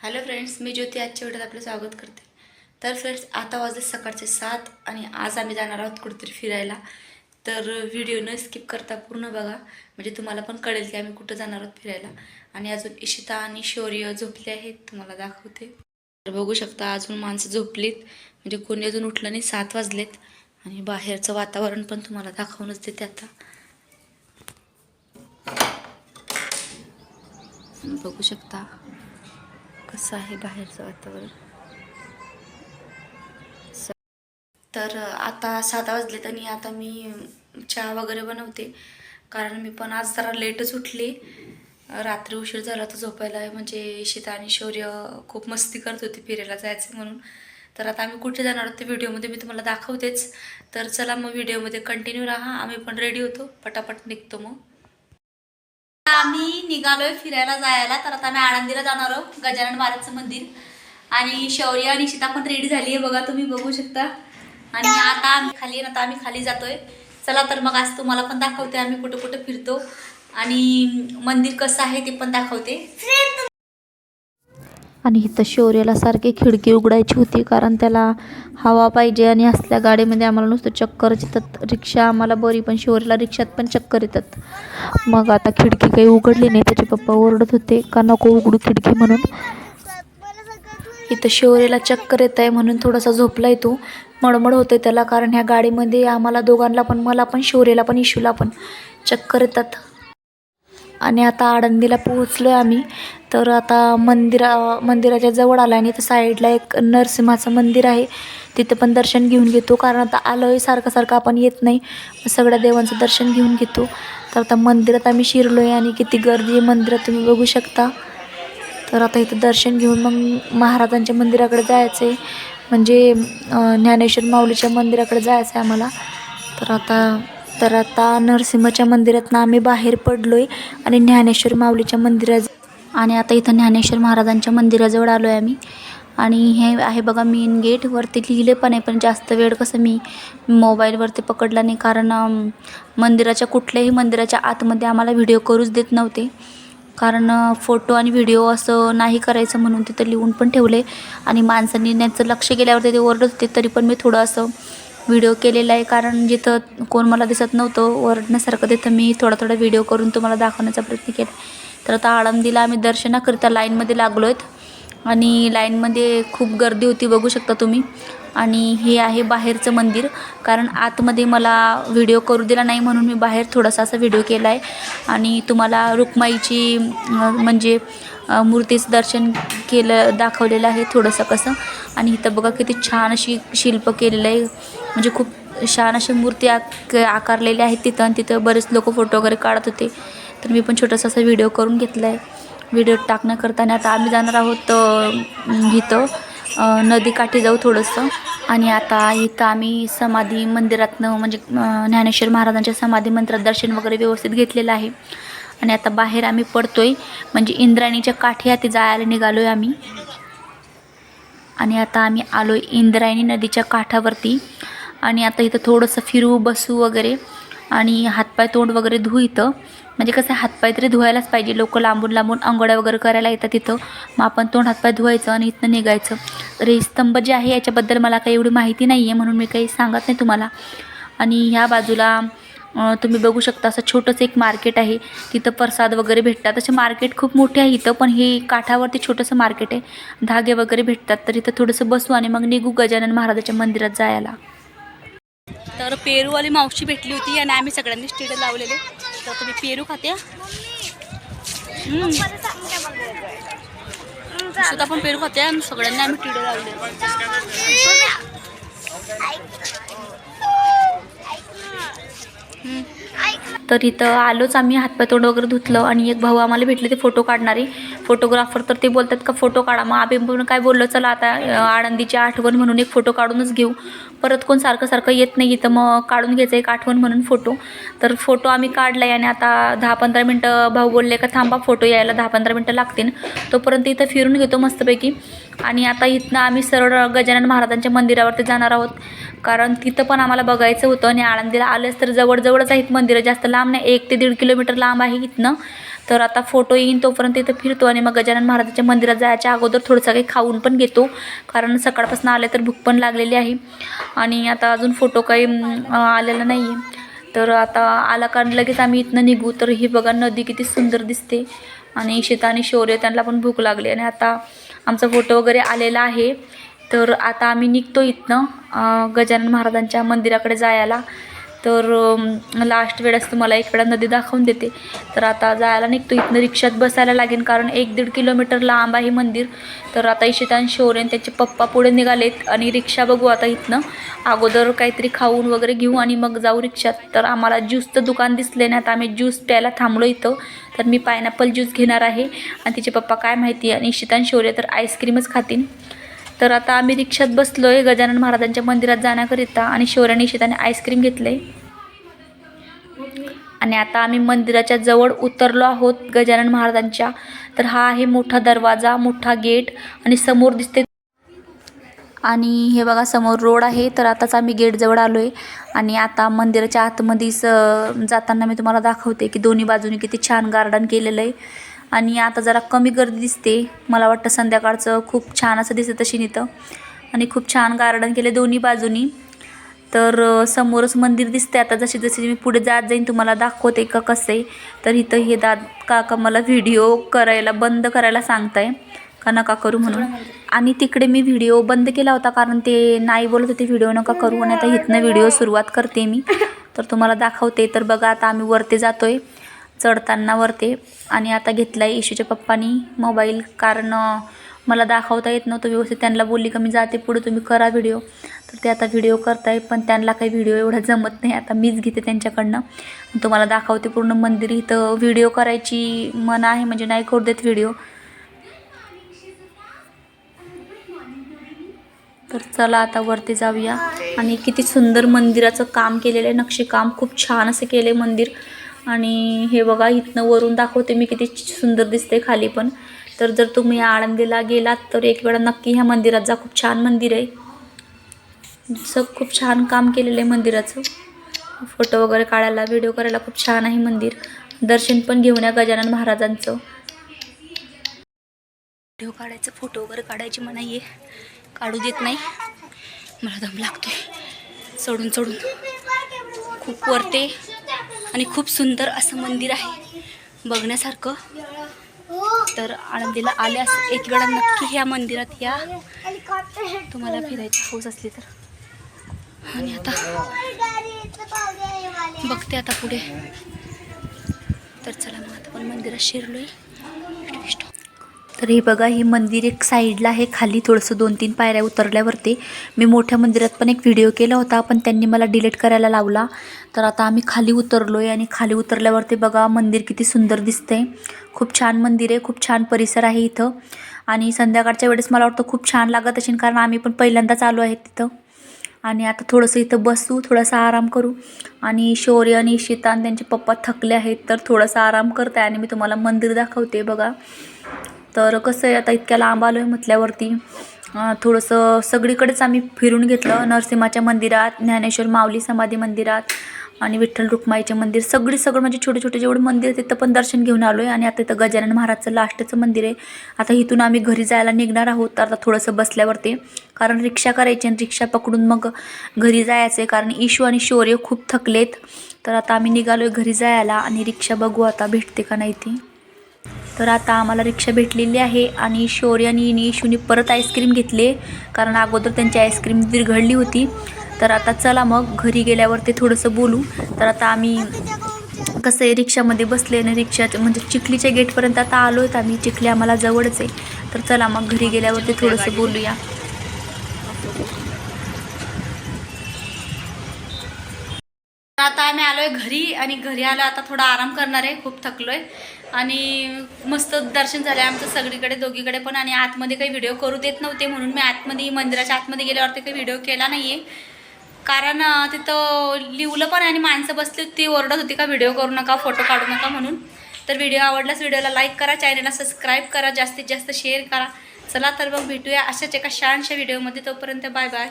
Hello friends मी ज्योती. आजच्या व्हिडिओत आपलं स्वागत करते. तर फ्रेंड्स आता वाजले सकाळचे सात आणि आज आम्ही जाणार आहोत कुठेतरी फिरायला. तर व्हिडिओ न स्किप करता पूर्ण बघा. म्हणजे तुम्हाला पण कळेल की आम्ही कुठं जाणार आहोत फिरायला. आणि अजून इशिता आणि शौर्य झोपले आहेत तुम्हाला दाखवते. तर बघू शकता अजून माणसं झोपलीत. म्हणजे कोणी अजून उठलं नाही सात वाजलेत. आणि बाहेरचं वातावरण पण तुम्हाला दाखवूनच देते आता. बघू शकता. कसं आहे बाहेरचं वातावरण? तर आता सात वाजलेत आणि आता मी चहा वगैरे बनवते. कारण मी पण आज जरा लेटच उठली. रात्री उशीर झाला तर झोपायला. म्हणजे शीता आणि शौर्य खूप मस्ती करत होती फिरायला जायचं म्हणून. तर आता आम्ही कुठे जाणार आहोत ते व्हिडिओमध्ये मी तुम्हाला दाखवतेच. तर चला मग व्हिडिओमध्ये कंटिन्यू राहा. आम्ही पण रेडी होतो. पटापट निघतो मग. आम्ही निघालोय फिरायला जायला तर आता आम्ही आळंदीला जाणार आहोत गजानन महाराजचं मंदिर. आणि शौर्य आणि शिता पण रेडी झाली आहे बघा तुम्ही बघू शकता. आणि आता आम्ही खाली आता आम्ही खाली जातोय. चला तर मग आज तुम्हाला पण दाखवते आम्ही कुठं कुठं फिरतो. आणि मंदिर कसं आहे ते पण दाखवते. आणि इथं शौर्याला सारखी खिडकी उघडायची होती कारण त्याला हवा पाहिजे आणि असल्या गाडीमध्ये आम्हाला नुसतं चक्कर येतात. रिक्षा आम्हाला बरी पण शौर्याला रिक्षात पण चक्कर येतात. मग आता खिडकी काही उघडली नाही त्याचे पप्पा ओरडत होते का नको उघडू खिडकी म्हणून? इथं शौर्याला चक्कर येत आहे म्हणून थोडासा झोपलाय तो. मळमळ होते त्याला कारण ह्या गाडीमध्ये आम्हाला दोघांना पण मला पण शौर्याला पण इशूला पण चक्कर येतात. आणि आता आळंदीला पोहोचलो आहे आम्ही. तर आता मंदिरा मंदिराच्या जवळ आला आणि इथं साईडला एक नरसिंहाचं मंदिर आहे. तिथं पण दर्शन घेऊन घेतो. कारण आता आलो आहे सारखं सारखं आपण येत नाही. सगळ्या देवांचं दर्शन घेऊन घेतो. तर आता मंदिरात आम्ही शिरलो आहे आणि किती गर्दी आहे मंदिरात तुम्ही बघू शकता. तर आता इथं दर्शन घेऊन मग महाराजांच्या मंदिराकडे जायचं आहे म्हणजे ज्ञानेश्वर माऊलीच्या मंदिराकडे जायचं आहे आम्हाला. तर आता तर आता नरसिंहच्या मंदिरातनं आम्ही बाहेर पडलो आहे आणि ज्ञानेश्वर माऊलीच्या मंदिरात आणि आता इथं ज्ञानेश्वर महाराजांच्या मंदिराजवळ आलो आहे आम्ही. आणि हे आहे बघा मेन गेट वरती लिहिले पण आहे पण जास्त वेळ कसं मी मोबाईलवरती पकडला नाही. कारण मंदिराच्या कुठल्याही मंदिराच्या आतमध्ये आम्हाला व्हिडिओ करूच देत नव्हते. कारण फोटो आणि व्हिडिओ असं नाही करायचं म्हणून तिथं लिहून पण ठेवले आणि माणसांनी त्यांचं लक्ष गेल्यावर ते ओरडत होते तरी पण मी थोडं असं व्हिडिओ केलेला आहे. कारण जिथं कोण मला दिसत नव्हतं ओरडण्यासारखं तिथं मी थोडा थोडा व्हिडिओ करून तुम्हाला दाखवण्याचा प्रयत्न केला. तर आता आळंदीला आम्ही दर्शनाकरिता लाईनमध्ये लागलो आहेत आणि लाईनमध्ये खूप गर्दी होती बघू शकता तुम्ही. आणि हे आहे बाहेरचं मंदिर. कारण आतमध्ये मला व्हिडिओ करू दिला नाही म्हणून मी बाहेर थोडासा असा व्हिडिओ केला आहे आणि तुम्हाला रुक्माईची म्हणजे मूर्तीचं दर्शन केलं दाखवलेलं आहे थोडंसं कसं. आणि इथं बघा किती छान अशी शिल्प केलेलं आहे. म्हणजे खूप छान अशी मूर्ती आक आकारलेली आहेत तिथं आणि तिथं बरेच लोक फोटो वगैरे काढत होते. तर मी पण छोटासा असा व्हिडिओ करून घेतला आहे व्हिडिओ टाकण्याकरता आणि आता आम्ही जाणार आहोत इथं नदीकाठी जाऊ थोडंसं. आणि आता इथं आम्ही समाधी मंदिरातनं म्हणजे ज्ञानेश्वर महाराजांच्या समाधी मंदिरात दर्शन वगैरे व्यवस्थित घेतलेलं आहे. आणि आता बाहेर आम्ही पडतोय. म्हणजे इंद्रायणीच्या काठी आधी जायला निघालो आहे आम्ही. आणि आता आम्ही आलो आहे इंद्रायणी नदीच्या काठावरती. आणि आता इथं थोडंसं फिरू बसू वगैरे. आणि हातपाय तोंड वगैरे धुऊ इथं. म्हणजे कसं आहे, हातपाय तरी धुवायलाच पाहिजे. लोक लांबून लांबून अंघोळ्या वगैरे करायला येतात तिथं मग आपण तोंड हातपाय धुवायचं आणि इथनं निघायचं. तर हे स्तंभ जे आहे याच्याबद्दल मला काही एवढी माहिती नाही आहे म्हणून मी काही सांगत नाही तुम्हाला. आणि ह्या बाजूला तुम्ही बघू शकता असं छोटंसं एक मार्केट आहे. तिथं प्रसाद वगैरे भेटतात. असे मार्केट खूप मोठे आहे इथं पण हे काठावरती छोटंसं मार्केट आहे. धागे वगैरे भेटतात. तर इथं थोडंसं बसू आणि मग निघू गजानन महाराजाच्या मंदिरात जायला. तर पेरूवाली मावशी भेटली होती आणि आम्ही सगळ्यांनी स्टेड लावलेले. तर तुम्ही पेरू खाते सुद्धा पण पेरू खाते आणि सगळ्यांनी आम्ही टिडे लावले Mm-hmm. I तर इथं आलोच आम्ही हातपाय तोंड वगैरे धुतलं आणि एक भाऊ आम्हाला भेटले ते फोटो काढणारे. फोटोग्राफर तर ते बोलतात का फोटो काढा. मग आम्ही म्हणून काय बोललो चला आता आनंदीची आठवण म्हणून एक फोटो काढूनच घेऊ. परत कोण सारखं सारखं येत नाही इथं मग काढून घ्यायचं एक आठवण म्हणून फोटो. तर फोटो आम्ही काढला आहे आणि आता दहा पंधरा मिनटं भाऊ बोलले का थांबा फोटो यायला दहा पंधरा मिनटं लागतील. तोपर्यंत इथं फिरून घेतो मस्तपैकी. आणि आता इथनं आम्ही सरळ गजानन महाराजांच्या मंदिरावरती जाणार आहोत. कारण तिथं पण आम्हाला बघायचं होतं आणि आळंदीला आलंच तर जवळजवळच आहेत मंदिरं जास्त लांब लांब नाही एक ते दीड किलोमीटर लांब आहे इथनं. तर आता फोटो येईन तोपर्यंत इथं फिरतो आणि मग गजानन महाराजांच्या मंदिरात जायच्या अगोदर थोडंसं काही खाऊन पण घेतो. कारण सकाळपासून आले तर भूक पण लागलेली आहे. आणि आता अजून फोटो काही आलेला नाही आहे तर आता आला कारण लगेच आम्ही इथनं निघू. तर ही बघा नदी किती सुंदर दिसते. आणि इशिता आणि शौर्य त्यांना पण भूक लागली. आणि आता आमचा फोटो वगैरे आलेला आहे. तर आता आम्ही निघतो इथनं गजानन महाराजांच्या मंदिराकडे जायला. तर लास्ट वेळेस तुम्हाला एक वेळा नदी दाखवून देते. तर आता जायला निघतो. इथनं रिक्षात बसायला लागेल कारण एक दीड किलोमीटर लांब आहे मंदिर. तर आता इशितान शोरेन त्याचे पप्पा पुढे निघालेत आणि रिक्षा बघू आता इथनं. अगोदर काहीतरी खाऊन वगैरे घेऊ आणि मग जाऊ रिक्षात. तर आम्हाला ज्यूसचं दुकान दिसले ना आता आम्ही ज्यूस प्यायला थांबलो इथं. तर मी पायनॅपल ज्यूस घेणार आहे. आणि तिचे पप्पा काय माहिती आणि इशितान शोरे तर आईस्क्रीमच खातील. तर आता आम्ही रिक्षात बसलो आहे गजानन महाराजांच्या मंदिरात जाण्याकरिता आणि शौर्याने इशिताने आईस्क्रीम घेतले आणि आता आम्ही मंदिराच्या जवळ उतरलो आहोत गजानन महाराजांच्या. तर हा आहे मोठा दरवाजा मोठा गेट आणि समोर दिसते आणि हे बघा समोर रोड आहे. तर आताच आम्ही गेटजवळ आलो आहे आणि आता मंदिराच्या आतमध्ये स जाताना मी तुम्हाला दाखवते की दोन्ही बाजूने किती छान गार्डन केलेलं आहे. आणि आता जरा कमी गर्दी दिसते. मला वाटतं संध्याकाळचं खूप छान असं दिसत तशी इथं आणि खूप छान गार्डन केले दोन्ही बाजूनी. तर समोरच मंदिर दिसते आता. जशी जशी मी पुढे जात जाईन तुम्हाला दाखवते का कसं आहे. तर इथं हे दाद काका मला व्हिडिओ करायला बंद करायला सांगताय. का नका करू म्हणून. आणि तिकडे मी व्हिडिओ बंद केला होता कारण ते नाही बोलत होते व्हिडिओ नका करू. आणि आता इथनं व्हिडिओ सुरुवात करते मी. तर तुम्हाला दाखवते. तर बघा आता आम्ही वरती जातोय. चढताना वरते. आणि आता घेतला आहे इशूच्या पप्पानी मोबाईल कारण मला दाखवता येत नव्हतं व्यवस्थित. त्यांना बोलली का मी जाते पुढे तुम्ही करा व्हिडिओ तर ते आता व्हिडिओ करताय पण त्यांना काही व्हिडिओ एवढा जमत नाही. आता मीच घेते त्यांच्याकडनं. तुम्हाला दाखवते पूर्ण मंदिर इथं. व्हिडिओ करायची मन आहे म्हणजे नाही करू देत व्हिडिओ तर चला आता वरती जाऊया. आणि किती सुंदर मंदिराचं काम केलेलं आहे. नक्षीकाम खूप छान असं केलं आहे मंदिर. आणि हे बघा इथनं वरून दाखवते मी किती सुंदर दिसते खाली पण. तर जर तुम्ही आळंदीला गेलात तर एक वेळा नक्की ह्या मंदिरात जा. खूप छान मंदिर आहे. असं खूप छान काम केलेलं आहे मंदिराचं. फोटो वगैरे काढायला व्हिडिओ करायला खूप छान आहे मंदिर. दर्शन पण घेऊन या गजानन महाराजांचं. व्हिडिओ काढायचं फोटो वगैरे काढायची मनाई आहे. काढू देत नाही. मला दम लागतोय. चढून चढून खूप वरते. आणि खूप सुंदर असं मंदिर आहे. बघण्यासारखं. तर आनंदीला आल्यास एक वेळा नक्की ह्या मंदिरात या. तुम्हाला फिरायची हौस असली तर. आणि आता बघते आता पुढे. तर चला मग आता पण मंदिरात शिरलोय. तर हे बघा हे मंदिर एक साईडला आहे खाली थोडंसं दोन तीन पायऱ्या उतरल्यावरती. मी मोठ्या मंदिरात पण एक व्हिडिओ केला होता पण त्यांनी मला डिलीट करायला लावला. तर आता आम्ही खाली उतरलो आहे आणि खाली उतरल्यावरती बघा मंदिर किती सुंदर दिसतंय. खूप छान मंदिर आहे खूप छान परिसर आहे इथं. आणि संध्याकाळच्या वेळेस मला वाटतं खूप छान लागत असेल कारण आम्ही पण पहिल्यांदाच आलो आहे तिथं. आणि आता थोडंसं इथं बसू थोडासा आराम करू. आणि शौर्य आणि शितान त्यांचे पप्पा थकले आहेत तर थोडासा आराम करत आहे आणि मी तुम्हाला मंदिर दाखवते बघा. तर कसं आहे आता इतक्या लांब आलो आहे म्हटल्यावरती थोडंसं सगळीकडेच आम्ही फिरून घेतलं. नरसिंहाच्या मंदिरात ज्ञानेश्वर माऊली समाधी मंदिरात आणि विठ्ठल रुक्माईचे मंदिर. सगळी सगळं म्हणजे छोटे छोटे जेवढे मंदिर आहे तिथं पण दर्शन घेऊन आलो आहे आणि आता इथं गजानन महाराजचं लास्टचं मंदिर आहे. आता इथून आम्ही घरी जायला निघणार आहोत तर आता थोडंसं बसल्यावरती. कारण रिक्षा करायची आणि रिक्षा पकडून मग घरी जायचं आहे कारण इशू आणि शौर्य खूप थकलेत. तर आता आम्ही निघालो आहे घरी जायला आणि रिक्षा बघू आता भेटते का नाही ती. तर आता आम्हाला रिक्षा भेटलेली आहे आणि शौर्य आणि इशूने परत आईस्क्रीम घेतले. कारण अगोदर त्यांची आईस्क्रीम विरघडली होती. तर आता चला मग घरी गेल्यावर ते थोडंसं बोलू. तर आता आम्ही कसं आहे रिक्षामध्ये बसले आणि रिक्षा म्हणजे चिखलीच्या गेटपर्यंत आता आलो आहेत आम्ही. चिखली आम्हाला जवळच आहे. तर चला मग घरी गेल्यावर ते थोडंसं बोलूया. आता आम्ही आलोय घरी आणि घरी आलो आता थोडा आराम करणार आहे. खूप थकलोय. आणि मस्त दर्शन झालं आमचं सगळीकडे दोघीकडे पण. आणि आतमध्ये काही व्हिडिओ करू देत नव्हते म्हणून मी आतमध्ये मंदिराच्या आतमध्ये गेल्यावरती काही व्हिडिओ केला नाही आहे कारण तिथं लिवलं पण आणि माणसं बसली ती ओरडत होती का व्हिडिओ करू नका फोटो काढू नका म्हणून. तर व्हिडिओ आवडलाच व्हिडिओला लाईक करा चॅनलला सबस्क्राईब करा जास्तीत जास्त शेअर करा. चला तर मग भेटूया अशाच एका छानशा व्हिडिओमध्ये तोपर्यंत बाय बाय